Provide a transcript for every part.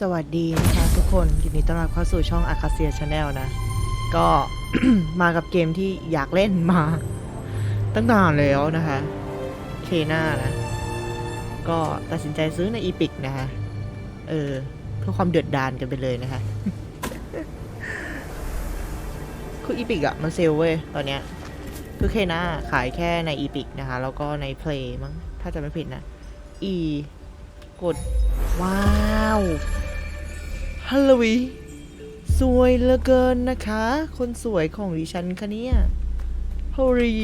สวัสดีนะคะทุกคนยินดีต้อนรับเข้าสู่ช่อง a c a c i a Channel นะ ก็ มากับเกมที่อยากเล่นมา ตั้งนานแล้วนะคะเคน่านะ ก็ตัดสินใจซื้อในอีพิกนะคะ เออ เพื่อความเดือดดานกันไปเลยนะคะ คืออีพิกอะมันเซลเว้ยตอนเนี้ย คือเคน่าขายแค่ในอีพิกนะคะ แล้วก็ใน Play มั้งถ้าจะไม่ผิดนะ E กด ว้าวฮัลโหลวีสวยเหลือเกินนะคะ คนสวยของดิฉันคะเนี่ยฮอรี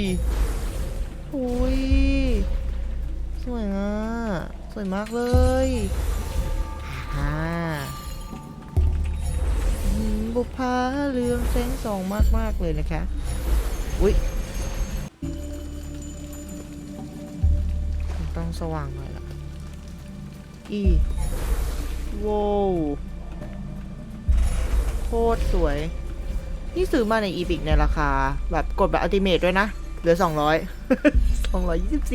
โอ้ยสวยอะ สวยมากเลยฮ่าบุพาเรืองแสงสองมากๆเลยนะคะ อุ้ยต้องสว่างหน่อย อีโว้โคตรสวย นี่ซื้อมาในอีพิกในราคา แบบกดแบบอัลติเมทด้วยนะ เหลือ 200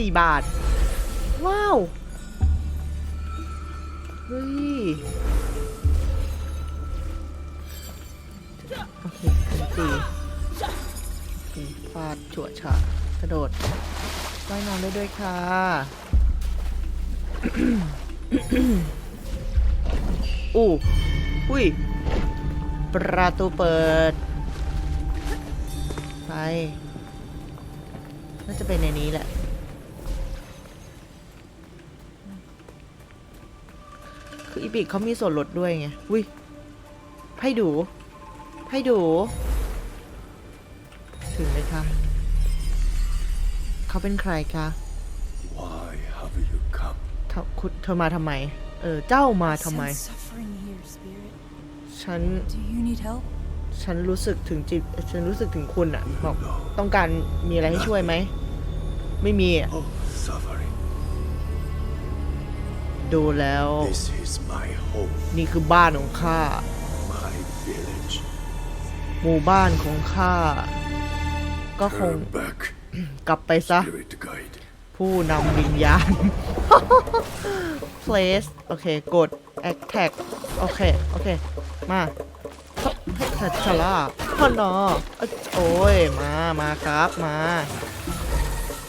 224 บาท ว้าว เฮ้ย โอเคตีฟาดจั่วฉะกระโดดว่ายน้ำได้ด้วยค่ะ อู้อุ้ย ประตูเปิด ไป น่าจะเป็นในนี้แหละ คืออีพิกเขามีส่วนลดด้วยไง อุ้ยให้ดูให้ดู ถึงเลยค่ะ เขาเป็นใครคะ เธอคุณเธอมาทำไม เออ เจ้ามาทำไม Sense suffering here, spirit. ฉัน Do you need help? ฉันรู้สึกถึงจิต ฉันรู้สึกถึงคุณอะบอกต้องการมีอะไรให้ช่วยไหม ไม่มีอะ Oh, suffering. ดูแล้ว This is my home, นี่คือบ้านของข้า my village. หมู่บ้านของข้า ก็คง Turn back, กลับไปซะ spirit guide. ผู้นำวิญญาณ place โอเค กด attack โอเค โอเค มาเฮ้ยชัชลาพ่อนอโอ้ย มา มาครับ มา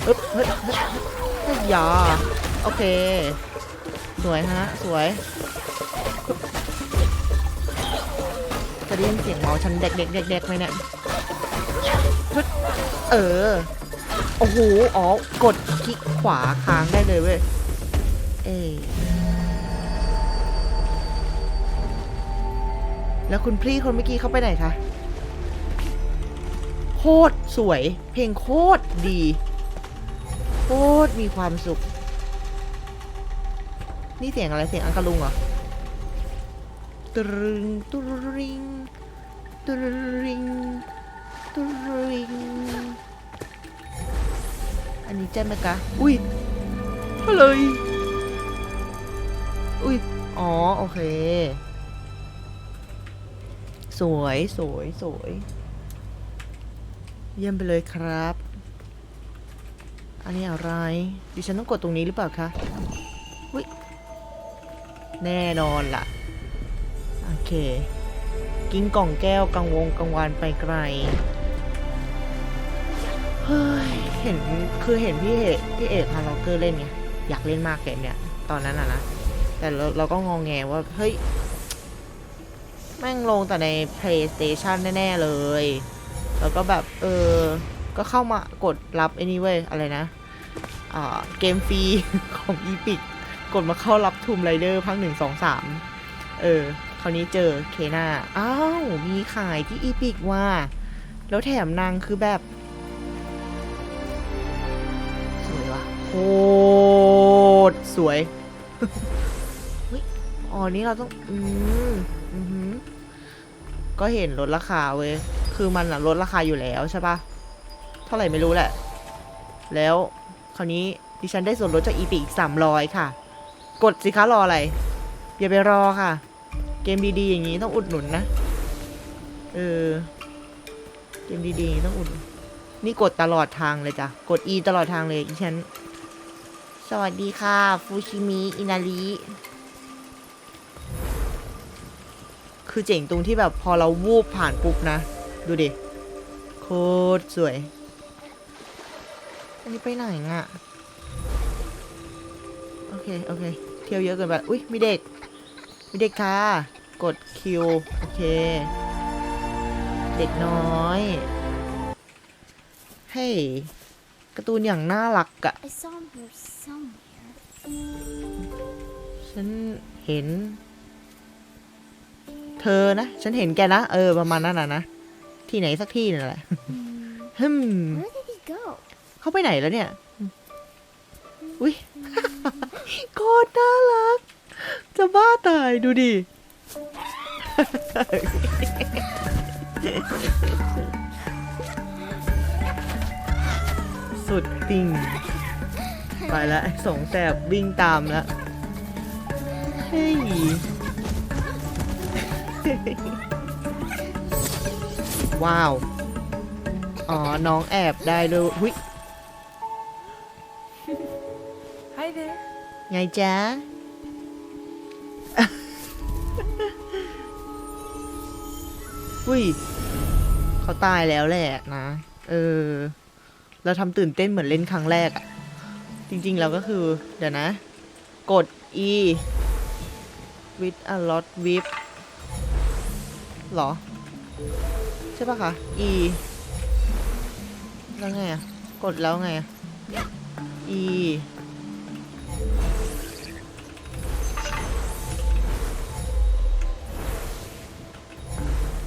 อึ๊บเฮ้ยเฮ้ยยาโอเค สวยฮะ สวย จะได้ยินเสียงเมาฉันเด็กเด็กเด็กเด็กไหมเนี่ยฮึดเออ โอ้โห อ๋อ กดคลิกขวาค้างได้เลยเว้ย เอยแล้วคุณพี่คนเมื่อกี้เขาไปไหนคะ โคตรสวย เพลงโคตรดี โคตรมีความสุข นี่เสียงอะไรเสียงอังกะลุงเหรอตรึงตริงตริงตริงอันนี้ใช่ไหมคะ อุ้ยอะไร อุ้ย อ๋อ โอเค สวยสวยสวย เยี่ยมไปเลยครับ อันนี้อะไร ดิฉันต้องกดตรงนี้หรือเปล่าคะอุ้ย แน่นอนล่ะ โอเค กิ้งกล่องแก้วกังวงกังวานไปไกล เฮ้ย เห็น คือเห็นพี่เอกพี่เอกฮาร์ล็อกเกอร์เล่นไง อยากเล่นมากเกมเนี่ย ตอนนั้นอะนะ แต่เราเราก็งองแงว่า เฮ้ย แม่งลงแต่ใน PlayStation แน่ ๆ เลย แล้วก็แบบ เออ ก็เข้ามากดรับไอ้นี่เว้ย อะไรนะ อ่า เกมฟรี ของ Epic กดมาเข้ารับทูมไรเดอร์ภาคหนึ่งสองสามเออ คราวนี้เจอเคนาอ้าว มีขายที่ Epic ว่า แล้วแถมนางคือแบบ สวยว่ะโคตรสวย อ๋อ นี่เราต้อง อืมอือหือก็เห็นลดราคาเว้ย คือมันอะลดราคาอยู่แล้วใช่ปะเท่าไหร่ไม่รู้แหละ แล้วคราวนี้ดิฉันได้ส่วนลดจากอีพีอีกสามร้อยค่ะ กดสิคะรออะไร อย่าไปรอค่ะ เกมดีๆอย่างนี้ต้องอุดหนุนนะ เออ เกมดีๆต้องอุด นี่กดตลอดทางเลยจ้ะ กด E ตลอดทางเลยอีฉัน สวัสดีค่ะ ฟูชิมิ อินาริ คือเจ๋งตรงที่แบบพอเราวูบผ่านปุ๊บนะ ดูดิ โคตรสวย อันนี้ไปไหนอะโอเค โอเค เที่ยวเยอะเกินไป อุ้ยมีเด็ก มีเด็กค่ะ กดคิว โอเค เด็กน้อยเฮ้ยการ์ตูนอย่างน่ารักอะ I saw him here somewhere. ฉันเห็น เธอนะ ฉันเห็นแกนะ เออ ประมาณนั้นนะนะ ที่ไหนสักที่นั่นแหละ Hmm. ฮึม Where did he go? เขาไปไหนแล้วเนี่ย อุ้ย โคตรน่ารัก จะบ้าตายดูดิ สุดติ่ง ไปแล้วไอ้สองแสบวิ่งตามแล้ว เฮ้ย ว้าว อ๋อ น้องแอบได้ด้วยหุย Hi there. ไงจ๊ะ อุ้ย เขาตายแล้วแหละนะ เออ เราทำตื่นเต้นเหมือนเล่นครั้งแรกอะจริงๆเราก็คือ เดี๋ยวนะ กด E with a lot whip หรอ ใช่ปะคะ E แล้วไงอะกดแล้วไงอะ E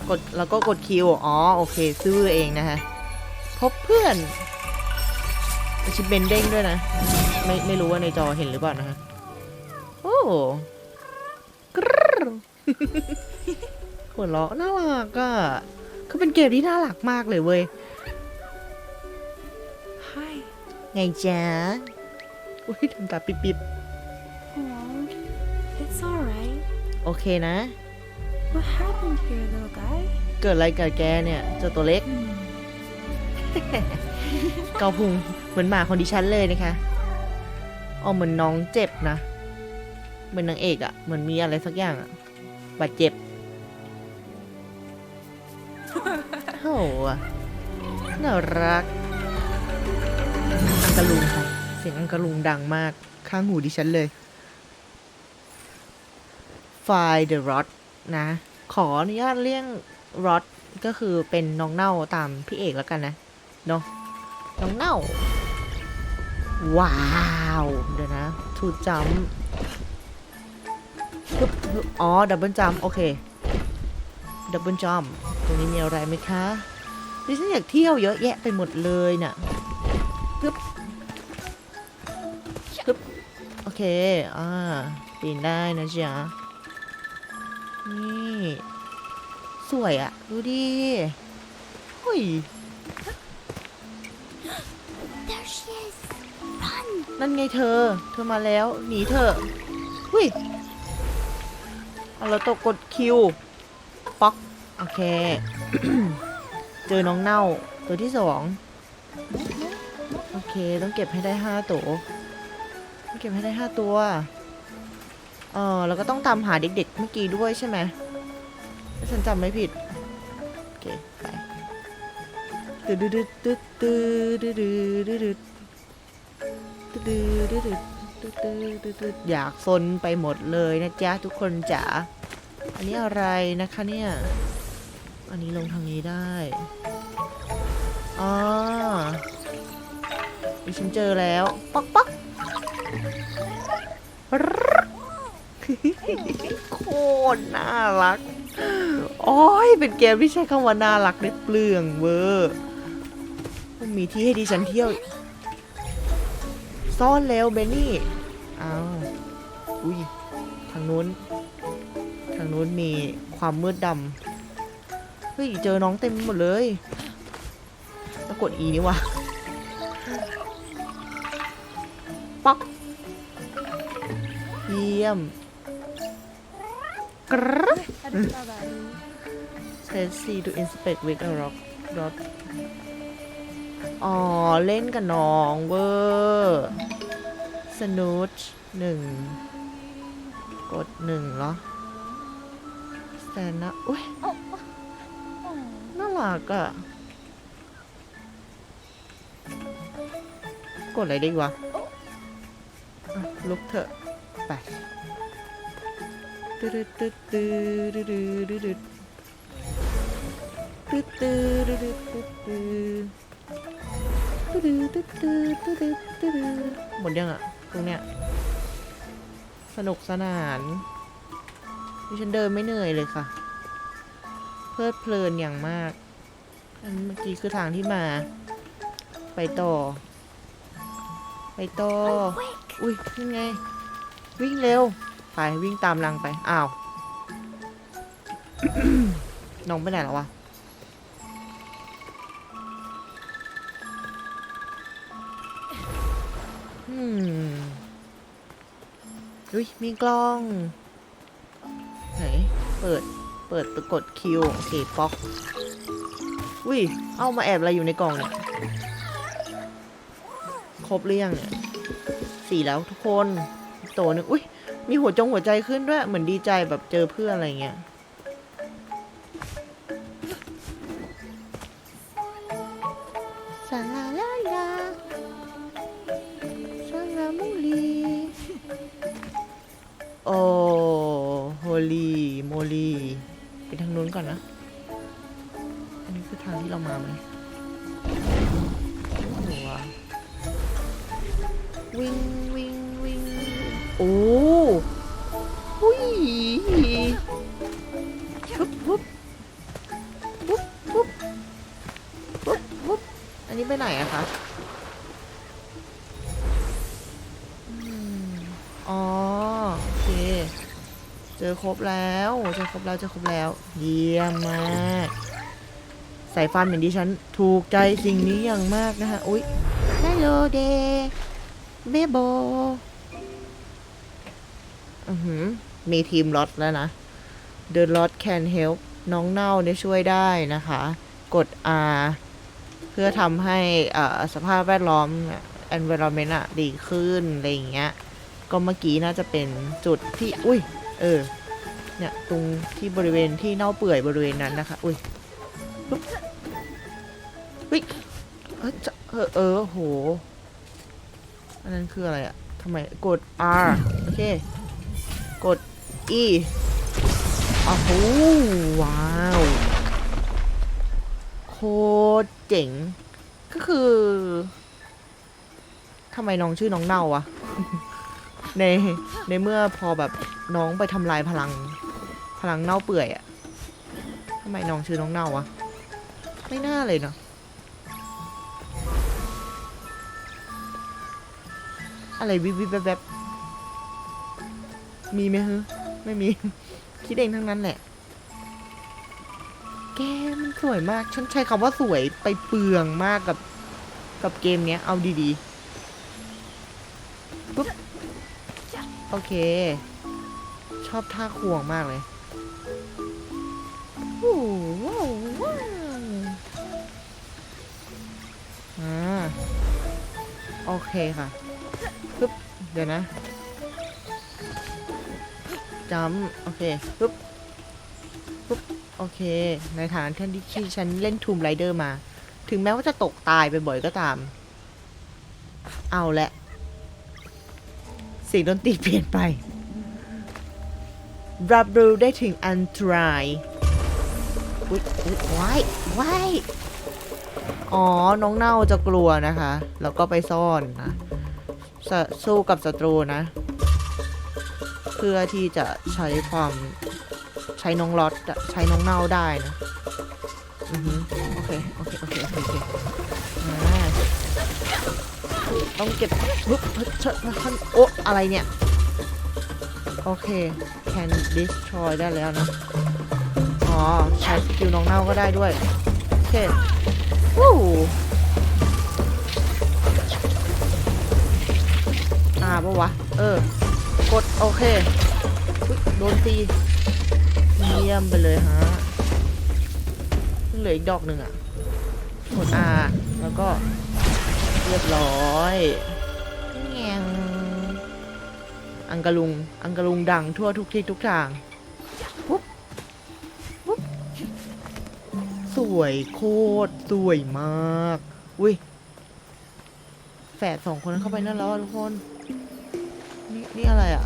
กดแล้วก็กดคิวอ๋อ โอเค ซื้อเองนะฮะ พบเพื่อนชิปเบนเด้งด้วยนะ ไม่ไม่รู้ว่าในจอเห็นหรือเปล่านะฮะ โอ้กรึ๊ด หัวเราะน่ารักอะคือเป็นเกมที่น่ารักมากเลยเว้ย Hi. ไงจ๊ะอุ้ยทำตาปิบ Oh, it's alright. ๆโอเคนะ What happened here, little guy? เกิดอะไรกับแกเนี่ยเจ้าตัวเล็ก Hmm. เกาพุงเหมือนหมาของดิฉันเลยนะคะอ๋อเหมือนน้องเจ็บนะ เหมือนนางเอกอะเหมือนมีอะไรสักอย่างอะบาดเจ็บ น่ารัก อังกะลุงค่ะ เสียงอังกะลุงดังมากข้างหูดิฉันเลย Find the rod นะ ขออนุญาตเรียก rod ก็คือเป็นน้องเน่าตามพี่เอกแล้วกันนะ เนาะน้องเน่า ว้าว เดี๋ยวนะทูจัมฮึบฮึบอ๋อ ดับเบิลจัมโอเค ดับเบิลจัมตรงนี้มีอะไรไหมคะ ดิฉันอยากเที่ยวเยอะแยะไปหมดเลยน่ะฮึบฮึบโอเค อ่าปีนได้นะจ๊ะนี่ สวยอะดูดิเฮ้ย There she is. Run. นั่นไงเธอ เธอมาแล้ว หนีเถอะหุ้ยเอาเราตกกดคิว ป๊อก โอเค เจอน้องเน่าตัวที่สองโอเคต้องเก็บให้ได้ห้าตัวต้องเก็บให้ได้ห้าตัวเออแล้วก็ต้องตามหาเด็กๆเมื่อกี้ด้วยใช่ไหมถ้าฉันจำไม่ผิดโอเคไปตึ๊ดตึ๊ดตึ๊ดตึ๊ดตึ๊ดตึ๊ดตึ๊ดตึ๊ดตึ๊ดตึ๊ดตึ๊ดตึ๊ดตึ๊ดตึ๊ดตึ๊ดอยากซนไปหมดเลยนะจ๊ะทุกคนจ๋าอันนี้อะไรนะคะเนี่ย อันนี้ลงทางนี้ได้ อ๋อฉันเจอแล้ว ป๊อกป๊อกโคตรน่ารัก โอ้ย เป็นเกมที่ใช้คำว่าน่ารักได้เปลืองเวอร์มีที่ให้ดิฉันเที่ยว ซ่อนเร็วเบนนี่อ้าวอุ้ย ทางนู้น ทางนู้นมีความมืดดำ เฮ้ย เจอน้องเต็มหมดเลย แล้วกด E นี่วะป๊อก เยี่ยมกรึ๊บ Press C to inspect with a rock dot อ๋อ เล่นกับน้องเวอร์สนูชหนึ่งกดหนึ่งเหรอสแต่นะอุ้ยน่ารักอะ กดอะไรได้อีกวะอะลุกเถอะ ไปตึ๊ดตึ๊ดตึ๊ดตึ๊ดตึ๊ดตึ๊ดตึ๊ดตึ๊ดตึ๊ดตึ๊ดตึ๊ดตึ๊ดตึ๊ดตึ๊ดตึ๊ดตึ๊ดตึ๊ดตึ๊ดหมดยังอะตรงเนี้ยสนุกสนานดิฉันเดินไม่เหนื่อยเลยค่ะ เพลิดเพลินอย่างมาก อันเมื่อกี้คือทางที่มา ไปต่อ ไปต่อ Quick! อุ้ยยังไง วิ่งเร็ว ไปวิ่งตามรังไป อ้าว น้องไปไหนแล้ววะ อืม อุ้ย มีกล้อง ไหน เปิด เปิดกดคิว โอเคป๊อก อุ้ย เอามาแอบอะไรอยู่ในกล่องเนี่ยค รบหรือยังเนี่ยสี่แล้วทุกคนอีกตัวหนึ่งอุ้ยมีหัวจงหัวใจขึ้นด้วย เหมือนดีใจแบบเจอเพื่อนอะไรเงี้ยสาลาลาลาสาลามุลีโอ้โฮลีโมลีไปทางนู้นก่อนนะ อันนี้คือทางที่เรามาไหม บแล้วเจอครบแล้ว เยี่ยมมากสายฟันเหมือนดิฉันถูกใจสิ่งนี้อย่างมากนะคะอุ๊ยฮัลโหลเดเบโบอือหือมีทีมลอตแล้วนะ The Lot Can Help น้องเน่าเนี่ยช่วยได้นะคะ กด R เพื่อทำให้อ่าสภาพแวดล้อม environment อะดีขึ้น อะไรอย่างเงี้ย ก็เมื่อกี้น่าจะเป็นจุดที่ อุ้ย เออ เนี่ยตรงที่บริเวณที่เน่าเปื่อยบริเวณนั้นนะคะ อุ้ยอุ้ยเออเออเออโห อันนั้นคืออะไรอะทำไมกด R โอเค กด E อ้โหว้าว โคตรเจ๋ง ก็คือทำไมน้องชื่อน้องเน่าวะ ในในเมื่อพอแบบน้องไปทำลายพลัง พลังเน่าเปื่อยอะทำไมน้องชื่อน้องเน่าวะ ไม่น่าเลยเนาะอะไรวิบวิบแบบแบบมีไหมฮะไม่มี คิดเองทั้งนั้นแหละ แกมันสวยมาก ฉันใช้คำว่าสวยไปเปลืองมากกับกับเกมเนี้ย เอาดีๆปุ๊บ โอเค ชอบท่าควงมากเลย โอ้ว้าวว้าวอ่าโอเคค่ะปึ๊บเดี๋ยวนะจำโอเคปึ๊บปึ๊บโอเค ในฐานที่ที่ฉันเล่นทูมไรเดอร์มา ถึงแม้ว่าจะตกตายไปบ่อยก็ตาม เอาละเสียงดนตรีเปลี่ยนไป รับรู้ได้ถึงอันตราย อุ๊ยอุ๊ยว้ายว้ายอ๋อ น้องเน่าจะกลัวนะคะ แล้วก็ไปซ่อนนะสสู้กับศัตรูนะ เพื่อที่จะใช้ความใช้น้องล็อตใช้น้องเน่าได้นะอือฮึโอเค โอเค โอเค โอเคอเคต้องเก็บปุ๊บเฮ้ยเชอะท่านโอ๊ะอะไรเนี่ย โอเค can destroy ได้แล้วนะ อ๋อ ใช้สกิลน้องเน่าก็ได้ด้วยโอเควู้อ่าปะวะ เออ กด โอเคโดนตีเยี่ยมไปเลยฮะเหลืออีกดอกหนึ่งอะกด R แล้วก็เรียบร้อยแงงอังกะลุง อังกะลุงดังทั่วทุกที่ทุกทาง วยโคตรสวยมากอุ้ยแฝดสองคนนั้นเข้าไปนั่นแล้วทุกคน นี่นี่อะไรอะ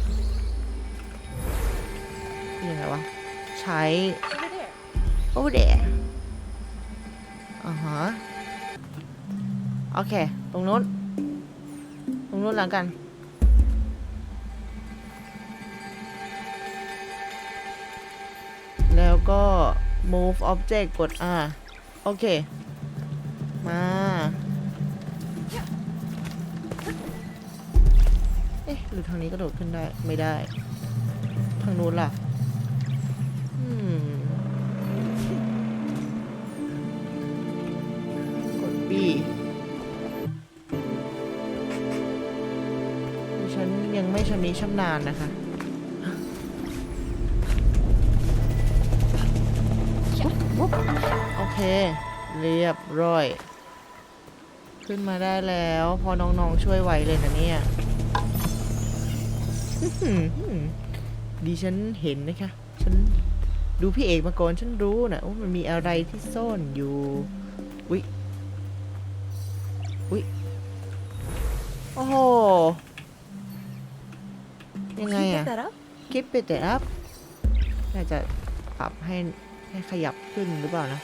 นี่ยังไงวะ ใช้ โอ้เดะอ่าฮะ โอเค ตรงนู้น ตรงนู้นแล้วกันแล้วก็ move object กด R โอเค มา เอ๊ะ หรือทางนี้กระโดดขึ้นได้ ไม่ได้ ทางนู้นล่ะ อืม กด B ดิฉันยังไม่ชำนิชำนาญนะคะ เค เรียบร้อย ขึ้นมาได้แล้ว พอน้องๆช่วยไหวเลยนะเนี่ยอื้อหือดิฉันเห็นนะคะ ฉันดูพี่เอกมาก่อนฉันรู้นะว่ามันมีอะไรที่ซ่อนอยู่อุ๊ยอุ๊ยโอ้โหยังไง Can you อะ pick that up? คิดไปแต่อัพน่าจะปรับให้ให้ขยับขึ้นหรือเปล่านะ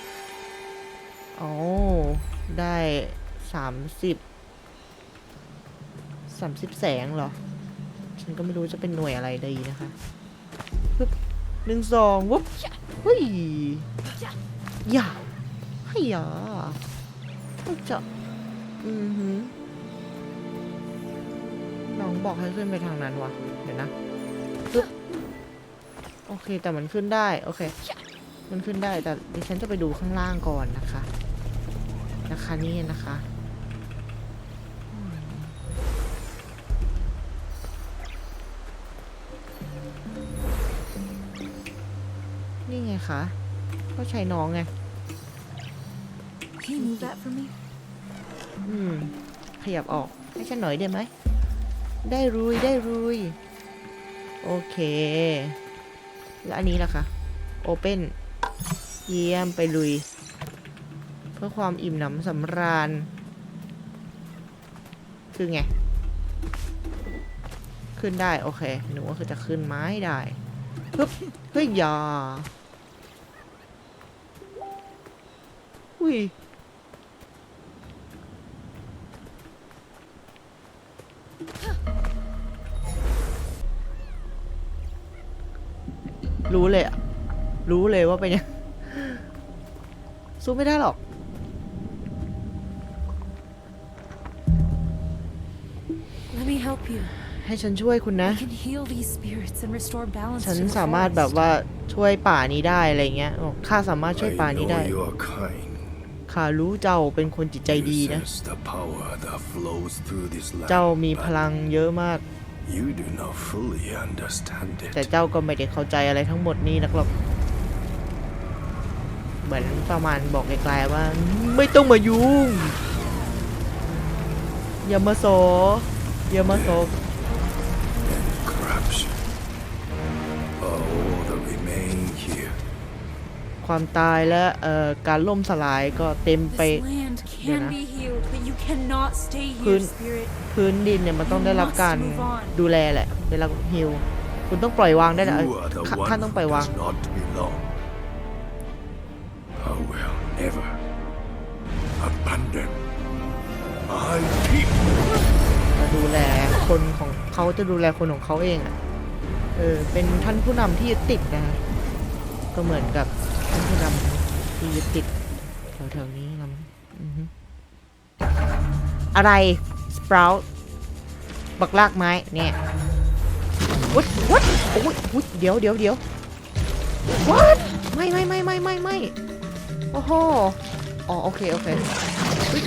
โอ้ได้สามสิบสามสิบแสงเหรอ ฉันก็ไม่รู้จะเป็นหน่วยอะไรดีนะคะปึ๊บหนึ่งสองวุ๊บเฮ้ยอย่าให้ยาจะอือหือน้องบอกให้ขึ้นไปทางนั้นวะเดี๋ยวนะโอเคแต่มันขึ้นได้ โอเค มันขึ้นได้แต่ดิฉันจะไปดูข้างล่างก่อนนะคะ นะคะนี่นะคะอืมนี่ไงคะก็ใช้น้องไง Can you move that for me? อืม ขยับออก ให้ฉันหน่อยได้ไหม ได้รุยได้รุย โอเค แล้วอันนี้ล่ะคะ โอเปนเยี่ยมไปลุยเพื่อความอิ่มหนำสำราญ คือไง ขึ้นได้โอเค หนูว่าคือจะขึ้นไม้ได้ปึ๊บเฮ้ยยาอุ้ยรู้เลยอะรู้เลยว่าเป็นยัง สู้ไม่ได้หรอก ให้ฉันช่วยคุณนะ I can heal these spirits and restore balance ฉัน to the สามารถ forest. แบบว่าช่วยป่านี้ได้อะไรเงี้ยบอกข้าสามารถช่วยป่า I นี้ know ได้ you are kind. ข้ารู้เจ้าเป็นคนจิตใจดี You นะ sense the power that flows through this land. เจ้ามี but พลังเยอะมาก You do not fully understand แต่ it. เจ้าก็ไม่ได้เข้าใจอะไรทั้งหมดนี้นักหรอก เหมือนประมาณบอกไกลๆว่า ไม่ต้องมายุ่ง อย่ามาโสอ ย่ามาโส Corruption. All that remain here. ความตายและเอ่อการล่มสลายก็เต็มไป This land Yeah. can be healed, but you cannot stay here, Kun- spirit. พื้นดินเนี่ยมันต้องได้รับการ You must move on. ดูแลแหละได้รับฮิวคุณต้องปล่อยวางได้แล้ว You are the ท่าน one ต้อง who ปล่อยวาง does not belong. I will never abandon my people. ดูแลคนของเขาจะดูแลคนของเขาเองอะ เออ เป็นท่านผู้นำที่ยึดติดนะ ก็เหมือนกับท่านผู้นำที่ยึดติดแถวๆนี้นะอะไรสปราวบักลากไม้เนี่ยวัดวัดโอ้ยอุ๊ยเดี๋ยวเดี๋ยวเดี๋ยววัดไม่ไม่ไม่ไม่ไม่ไม่โอ้โหอ๋อโอเคโอเค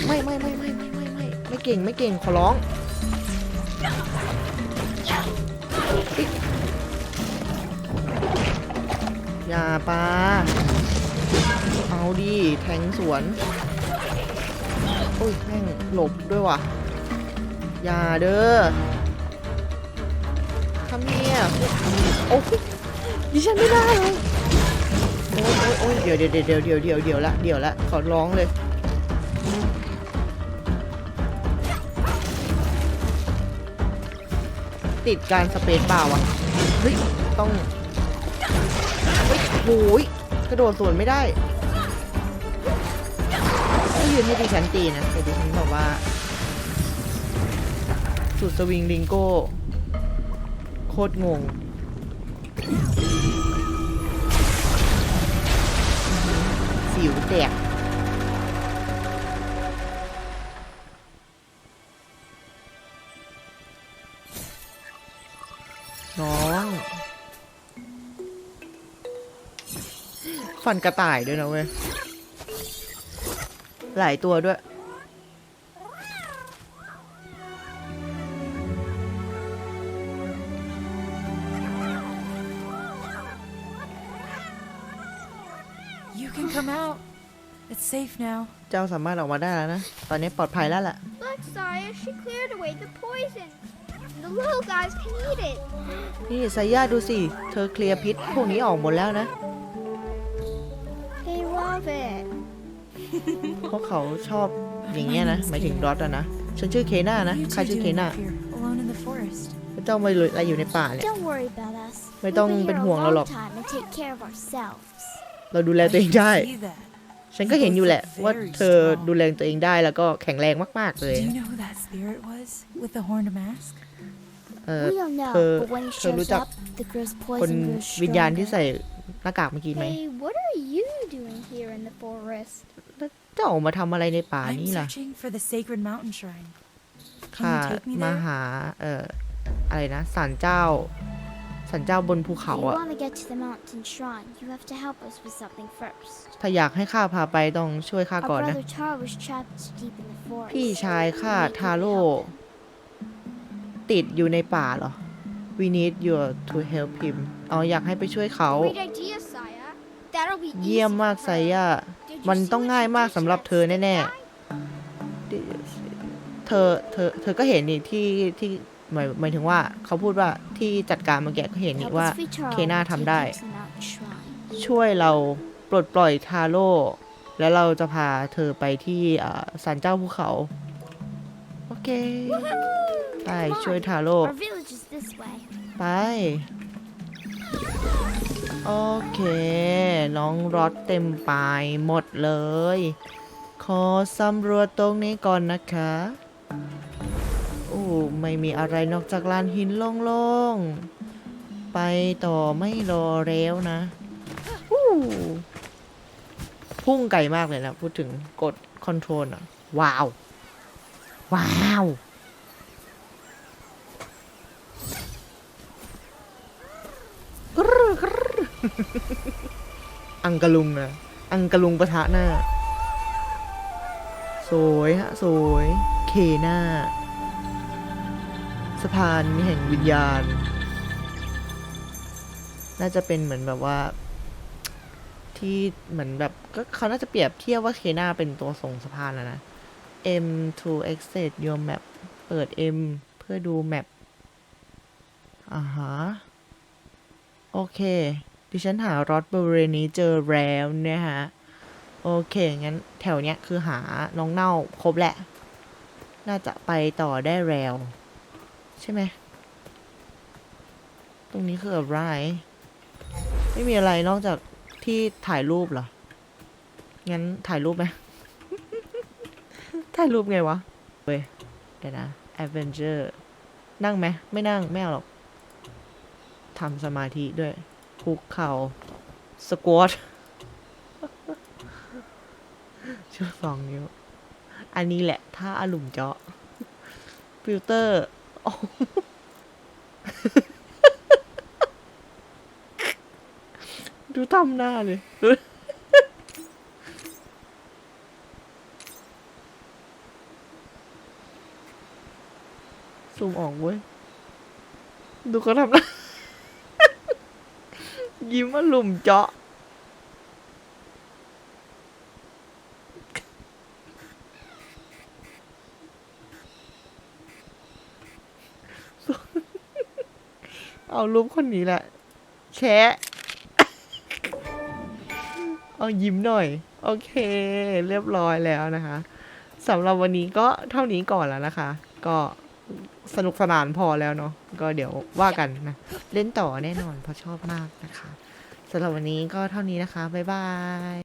ไม่ไม่ไม่ไม่ไม่ไม่ไม่ไม่เก่งไม่เก่งขอร้อง อย่าปาเอาดิแทงสวน โอ้ยแม่งหลบด้วยว่ะ อย่าเด้อทำเนียโอ้ยดิฉันไม่ได้เลยโอ้ยโอ้ยโอ้ยเดี๋ยวเดี๋ยวเดี๋ยวเดี๋ยวเดี๋ยวเดี๋ยวละเดี๋ยวละขอร้องเลย ติดการสเปซบ่าวอะเฮ้ย ต้อง เฮ้ยโอ้ยกระโดดสวนไม่ได้ก็ยืนให้ดิฉันตีนะแต่ดิฉันบอกว่า สุดสวิงลิงโก้ โคตรงงสิวแตก ฟันกระต่ายด้วยนะเว้ย หลายตัวด้วย You can come out. It's safe now. เจ้าสามารถออกมาได้แล้วนะ ตอนนี้ปลอดภัยแล้วล่ะ Look, Saya, she cleared away the poison. The little guys can eat it. นี่ไซย่าดูสิ เธอเคลียร์พิษพวกนี้ออกหมดแล้วนะ They love it. เพราะเขาชอบอย่างเงี้ยนะหมายถึงรอดอะนะฉันชื่อเคน่านะ You ใคร two ชื่อเค doing น่า up here, alone in the forest. เจ้ามาเลยอะไรอยู่ในป่าเนี่ย Don't worry about us. Mày We've tông been bên here a Huồng lâu long lộc. time and take care of ourselves. เราดูแลตัวเองได้ See that? ฉันก็เห็นอยู่แหละ ว่าเธอดูแลตัวเองได้แล้วก็แข็งแรงมาก ๆ เลย Do you know who that spirit was with the horned mask? เออ We don't know, thơ- but when he thơ shows lũ chọc. up, the girl's คน poison grows วิญญาณที่ stronger. ใส่ หน้ากากเมื่อกี้ไหม Hey, what are you doing here in the forest? แล้วเจ้าออกมาทำอะไรในป่า I'm นี่ล่ะ searching for the sacred mountain shrine. ข้า Can you take me มา there? หา เอ่อ อะไรนะศาลเจ้าศาลเจ้าบนภู If เขา you อะ want to get to the mountain shrine, you have to help us with something first. ถ้าอยากให้ข้าพาไปต้องช่วยข้า Our ก่อนนะ brother Taro was trapped deep in the forest. พี่ชายข้า We need ทา you to โร่ help him. ติดอยู่ในป่าเหรอ We need you to help him อ๋ออยากให้ไปช่วยเขา Great idea, Saya. That'll be เยี่ยม easy มาก for ไซ her. ย่า Did you มัน see ต้อง what ง่าย she มาก did สำหรับ to เธอ that แน่ guy? ๆเธอเธอเธอก็เห็นนี่ที่ที่หมายหมายถึงว่าเขาพูดว่าที่จัดการเมื่อกี้ก็เห็นนี่ Help ว่า us free Taro เคน่า and ทำ take ได้ him to the mountain shrine. ช่วยเราปลดปล่อยทาโร่แล้วเราจะพาเธอไปที่อ่าศาลเจ้าภูเขา โอเค ไป Come on. ช่วยทาโร่ Our village is this way. ไป โอเค น้องรถเต็มไปหมดเลย ขอสำรวจตรงนี้ก่อนนะคะ โอ้ไม่มีอะไรนอกจากลานหินโล่งๆ ไปต่อไม่รอแล้วนะอู้พุ่งไกลมากเลยนะ พูดถึงกดคอนโทรลอะว้าว ว้าวกรึกรึอังกะลุงนะอังกะลุงปะทะหน้า สวยฮะ สวย เคหน้า สะพานแห่งวิญญาณ น่าจะเป็นเหมือนแบบว่า ที่เหมือนแบบก็เขาน่าจะเปรียบเทียบว่าเคน่าเป็นตัวส่งสะพานแล้วนะ M to exit your map เปิด M เพื่อดูแมปอ่าฮะ โอเค ดิฉันหารถบริเวณนี้เจอแล้วนะฮะ โอเค งั้นแถวเนี้ยคือหาน้องเน่าครบแหละ น่าจะไปต่อได้แล้ว ใช่ไหม ตรงนี้คืออะไร ไม่มีอะไรนอกจากที่ถ่ายรูปเหรอ งั้นถ่ายรูปไหม ถ่ายรูปไงวะ เว้ยเดี๋ยวนะ Adventure นั่งไหมไม่นั่ง ไม่เอาหรอกทำสมาธิด้วยคุกเข่าสควอตช่วยสองนิ้ว อันนี้แหละถ้าอาหลุมเจาะฟิลเตอร์ดูทำหน้าเลย ซูมออกเว้ย ดูเขาทำน้ายิ้มว่าหลุมเจาะ เอารูปคนนี้แหละ แชะ เอายิ้มหน่อย โอเค เรียบร้อยแล้วนะคะสำหรับวันนี้ก็เท่านี้ก่อนแล้วนะคะ ก็ สนุกสนานพอแล้วเนาะก็เดี๋ยวว่ากันนะ เล่นต่อแน่นอนเพราะชอบมากนะคะสำหรับวันนี้ก็เท่านี้นะคะ บ๊ายบาย